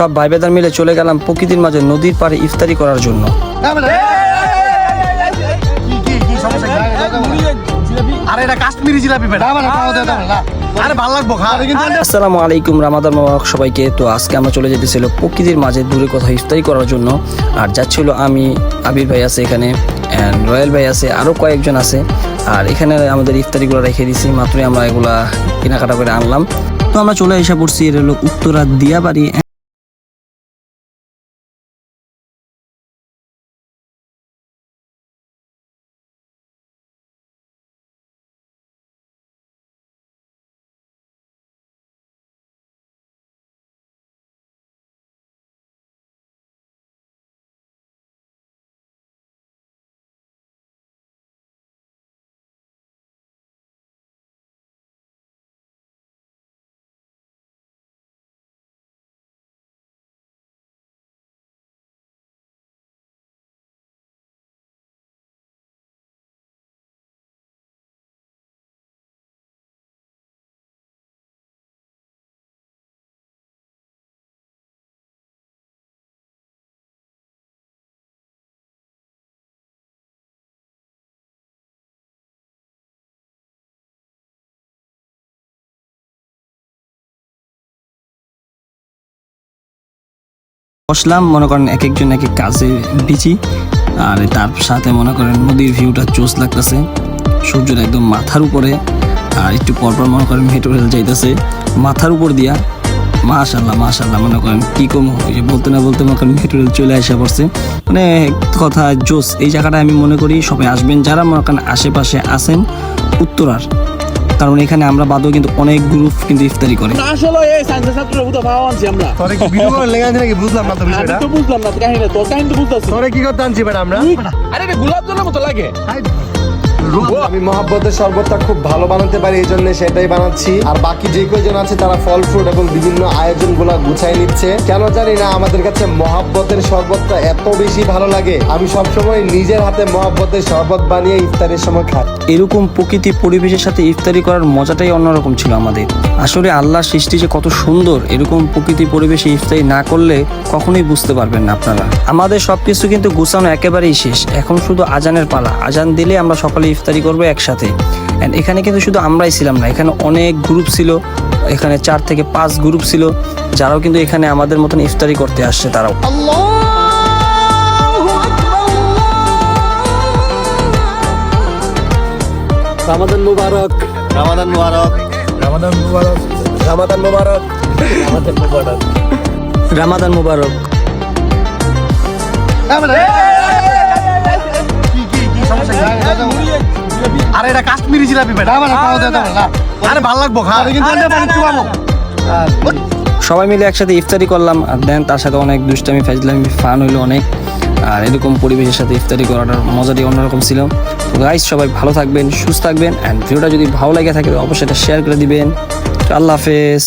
সব ভাই বেদার মিলে চলে গেলাম প্রকৃতির মাঝে নদীর পাড়ে ইফতারি করার জন্য। কি কি কি সমস্যা কি? আরে এটা কাশ্মীরি জিলাপি আরে ভালো লাগবো আসসালামু আলাইকুম রামাদান মোবারক সবাইকে। তো আজকে আমরা চলে যেতেছিল প্রকৃতির মাঝে দূরে কোথাও ইফতারি করার জন্য। আর যাচ্ছিল আমি আবির ভাই আছে এখানে অ্যান্ড রয়্যাল ভাই আছে আরও কয়েকজন আছে। আর এখানে আমাদের ইফতারিগুলো রেখে দিছি মাত্রই আমরা এগুলা কেনাকাটা করে আনলাম। তো আমরা চলে এসে পড়ছি এটা হলো উত্তরা দিয়াবাড়ি বসলাম, মনে করেন এক একজন এক এক কাজে বিচি আর তার সাথে মনে করেন নদীর ভিউটা চোস লাগতেছে সূর্যটা একদম মাথার উপরে। আর একটু পরপর মনে করেন মেট্রো রেল যাইতেছে, মাথার উপর দিয়া। মাশাল্লাহ মাশাল্লাহ মনে করেন কি কম? যে বলতে না বলতে মনে করেন মেট্রো রেল চলে আসা পড়ছে। মানে কথা, জোস। এই জায়গাটা আমি মনে করি সবাই আসবেন। যারা মনে করেন আশেপাশে আছেন, উত্তরার কারণ এখানে আমরা বাদেও কিন্তু অনেক গ্রুপ কিন্তু ইফতারি করে। আসলে এই সায়েন্সের ছাত্ররা বুঝতে পাওয়া আনছি আমরা। তোরে কি ভিডিও করে লেগে আছে নাকি? বুঝলাম না তো আমি বিষয়টা। তো বুঝলাম না কাহিনী তো কাহিনী তো বুঝতাছি। তোরে কি করতে আনছি বেটা আমরা? আরে এটা গোলাপ জলের মতো লাগে। আমি মহাব্বতের শরবতটা খুব ভালো বানাতে পারি এই জন্য সেটাই বানাচ্ছি। আর বাকি যে কয়জন আছে তারা ফল ফ্রুট এবং বিভিন্ন আয়োজনগুলা গুছাই নিচ্ছে। কেন জানি না আমাদের কাছে মহাব্বতের শরবতটা এত বেশি ভালো লাগে। আমি সবসময় নিজের হাতে মহাব্বতের শরবত বানিয়ে ইফতারের সময় খাই। এরকম প্রকৃতি পরিবেশের সাথে ইফতারি করার মজাটাই অন্যরকম ছিল আমাদের। আসলে আল্লাহর সৃষ্টি যে কত সুন্দর এরকম প্রকৃতি পরিবেশে ইফতারি না করলে কখনোই বুঝতে পারবেন না আপনারা। আমাদের সব কিছু কিন্তু গুছানো একেবারেই শেষ। এখন শুধু আজানের পালা। আজান দিলে আমরা সকালে ইফতারি করব একসাথে। And এখানে কিন্তু শুধু আমরাই ছিলাম না এখানে অনেক গ্রুপ ছিল। এখানে চার থেকে পাঁচ গ্রুপ ছিল যারাও কিন্তু এখানে আমাদের মতন ইফতারি করতে আসছে তারাও। রামাদান মুবারক। রামাদান মুবারক। রামাদান মুবারক রামাদান মুবারক রামাদান মুবারক রামাদান মুবারক? আরে এটা কাশ্মীরি জিলাপি বেটা আরে ভালো লাগবো খা সবাই মিলে একসাথে ইফতারি করলাম আর দেন তার সাথে অনেক দুষ্টামি ফাজলামি ফান হইল অনেক আর এরকম পরিবেশের সাথে ইফতারি করাটার মজাটি অন্যরকম ছিল। তো গাইস সবাই ভালো থাকবেন, সুস্থ থাকবেন অ্যান্ড ভিডিওটা যদি ভালো লাগে থাকে, অবশ্যই এটা শেয়ার করে দিবেন। আল্লাহ হাফেজ।